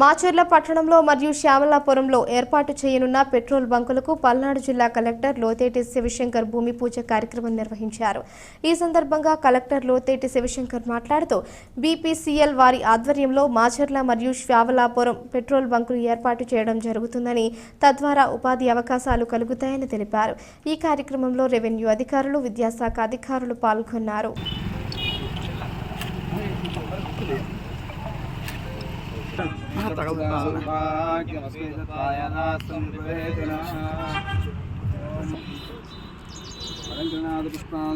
మాచర్ల పట్టణంలో మరియు శ్యామలాపురంలో ఏర్పాటు చేయనున్న పెట్రోల్ బంకులకు పల్నాడు జిల్లా కలెక్టర్ లోతేటి శివశంకర్ భూమి పూజ కార్యక్రమం నిర్వహించారు. ఈ సందర్భంగా కలెక్టర్ లోతేటి శివశంకర్ మాట్లాడుతూ బీపీసీఎల్ వారి ఆధ్వర్యంలో మాచర్ల మరియు శ్యామలాపురం పెట్రోల్ బంకులు ఏర్పాటు చేయడం జరుగుతుందని తద్వారా ఉపాధి అవకాశాలు కలుగుతాయని తెలిపారు. ఈ కార్యక్రమంలో రెవెన్యూ అధికారులు విద్యాశాఖ అధికారులు పాల్గొన్నారు.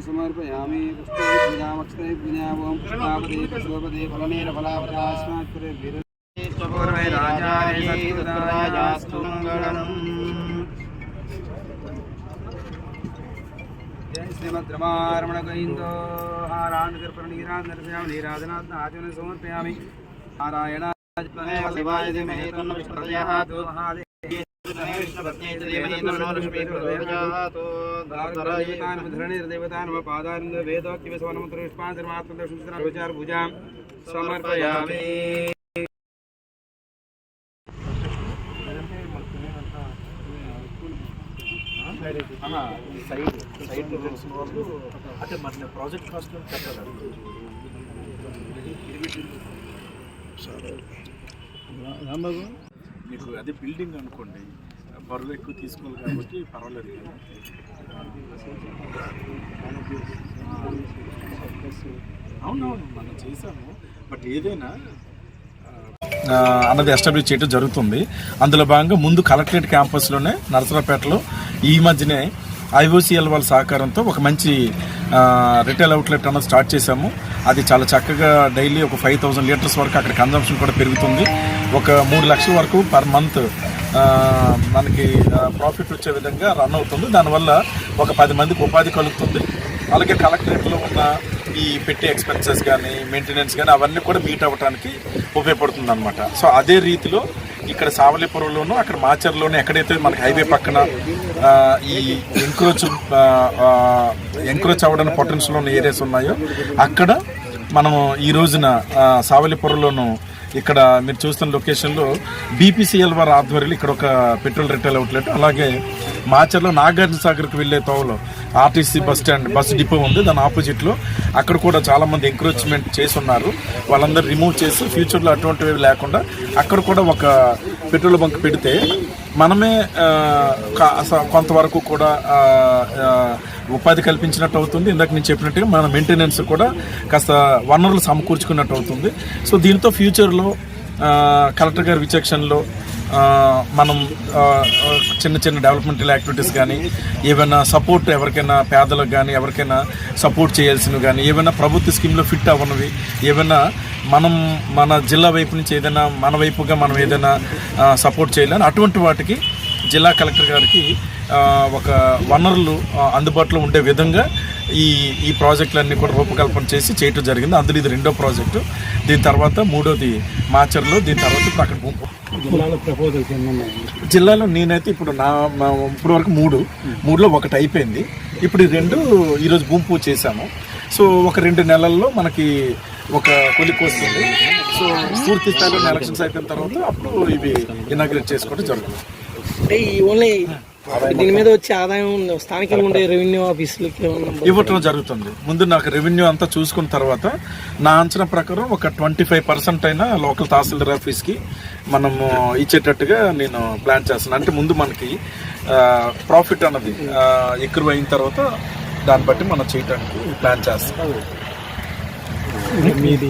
సమర్పయామి పుష్పూజామక్షతే పుణ్యావం పుష్పాపదే పుష్పపదే ఫలనేర ఫలాపదాస్మాత్ కురే రాజాస్తు మంగళం శ్రీమద్రమారమణ గోవిందో హారాన్ నీరాజనాథ్ ఆచరణ సమర్పయామి నారాయణ శివాయ ధీమహి తన్నో ప్రచోదయాత్ మహాదేవ విష్ణుపత్ని ధీమహి తన్నో లక్ష్మీ ప్రచోదయాత్ దేవతాన్ ధరణిర్దేవతాన్ పాదాన్ వేదోక్తి విశ్వనమంత్ర పుష్పాన్ ధర్మాత్మ దర్శన విచార పూజాం సమర్పయామి సైడ్ సైడ్ తెలిసిన వాళ్ళు అంటే మన ప్రాజెక్ట్ కాస్ట్ కట్టాలి మీకు అదే బిల్డింగ్ అనుకోండి బరువు ఎక్కువ తీసుకోవాలి కాబట్టి పర్వాలేదు అవునవును మనం చేసాము బట్ ఏదైనా అన్నది ఎస్టాబ్లిష్ చేయడం జరుగుతుంది. అందులో భాగంగా ముందు కలెక్టరేట్ క్యాంపస్లోనే నరసరాపేటలో ఈ మధ్యనే ఐఓసిఎల్ వాళ్ళ సహకారంతో ఒక మంచి రిటైల్ అవుట్లెట్ అన్నది స్టార్ట్ చేశాము. అది చాలా చక్కగా డైలీ ఒక ఫైవ్ థౌసండ్ లీటర్స్ వరకు అక్కడ కన్జంప్షన్ కూడా పెరుగుతుంది. ఒక మూడు లక్షల వరకు పర్ మంత్ మనకి ప్రాఫిట్ వచ్చే విధంగా రన్ అవుతుంది. దానివల్ల ఒక పది మందికి ఉపాధి కలుగుతుంది. అలాగే కలెక్టరేట్లో ఉన్న ఈ పెట్టే ఎక్స్పెన్సెస్ కానీ మెయింటెనెన్స్ కానీ అవన్నీ కూడా మీట్ అవ్వడానికి ఉపయోగపడుతుంది అనమాట సో అదే రీతిలో ఇక్కడ సావలిపురంలోను అక్కడ మాచర్లోను ఎక్కడైతే మనకి హైవే పక్కన ఈ ఎంక్రోచ్ ఎంక్రోచ్ అవ్వడానికి పొటెన్షియల్ ఉన్న ఏరియాస్ ఉన్నాయో అక్కడ మనము ఈ రోజున సావలిపురంలోను ఇక్కడ మీరు చూస్తున్న లొకేషన్లో బీపీసీఎల్ వారి ఆధ్వర్యంలో ఇక్కడ ఒక పెట్రోల్ రిటైల్ అవుట్లెట్ అలాగే మాచర్లో నాగార్జున సాగర్కి వెళ్ళే తోవలో RTC bus stand bus depot ఉంది. దాని ఆపోజిట్లో అక్కడ కూడా చాలామంది ఎంక్రోచ్మెంట్ చేసి ఉన్నారు వాళ్ళందరూ రిమూవ్ చేసి ఫ్యూచర్లో అటువంటివి లేకుండా అక్కడ కూడా ఒక పెట్రోల్ బంక్ పెడితే మనమే స- కొంతవరకు కూడా ఉపాధి కల్పించినట్టు అవుతుంది. ఇందాక నేను చెప్పినట్టుగా మన మెయింటెనెన్స్ కూడా కాస్త వనరులు సమకూర్చుకున్నట్టు అవుతుంది. సో దీంతో ఫ్యూచర్లో కలెక్టర్ గారి విచక్షణలో మనం చిన్న చిన్న డెవలప్మెంటల్ యాక్టివిటీస్ కానీ ఏమైనా సపోర్ట్ ఎవరికైనా పేదలకు కానీ ఎవరికైనా సపోర్ట్ చేయాల్సినవి కానీ ఏమైనా ప్రభుత్వ స్కీమ్లో ఫిట్ అవ్వనివి ఏమైనా మనం మన జిల్లా వైపు నుంచి ఏదైనా మన వైపుగా మనం ఏదైనా సపోర్ట్ చేయాలని అటువంటి వాటికి జిల్లా కలెక్టర్ గారికి ఒక వనరులు అందుబాటులో ఉండే విధంగా ఈ ఈ ప్రాజెక్టులన్నీ కూడా రూపకల్పన చేసి చేయటం జరిగింది. అందులో ఇది రెండో ప్రాజెక్టు. దీని తర్వాత మూడోది మాచర్లో దీని తర్వాత భూమి- జిల్లాలో నేనైతే ఇప్పుడు నా మా- ఇప్పుడు వరకు మూడు. మూడులో ఒకటి అయిపోయింది. ఇప్పుడు ఈ రెండు ఈరోజు భూమి పూజ చేశాము. సో ఒక రెండు నెలల్లో మనకి ఒక కొలిక్ వస్తుంది. సో పూర్తి స్థాయిలో ఎలక్షన్స్ అయిపోయిన తర్వాత అప్పుడు ఇవి ఇనాగ్రేట్ చేసుకోవడం జరుగుతుంది. అంటే ఓన్లీ దీని మీద వచ్చే ఆదాయం స్థానికంగా ఉండే రెవెన్యూ ఆఫీసులకి ఇవ్వటం జరుగుతుంది. ముందు నాకు రెవెన్యూ అంతా చూసుకున్న తర్వాత నా అంచనా ప్రకారం ఒక ట్వంటీ ఫైవ్ పర్సెంట్ అయినా లోకల్ తహసీల్దార్ ఆఫీస్కి మనము ఇచ్చేటట్టుగా నేను ప్లాన్ చేస్తున్నాను. అంటే ముందు మనకి ప్రాఫిట్ అన్నది ఎక్కువ అయిన తర్వాత దాన్ని బట్టి మనం చేయడానికి ప్లాన్ చేస్తాం. మీది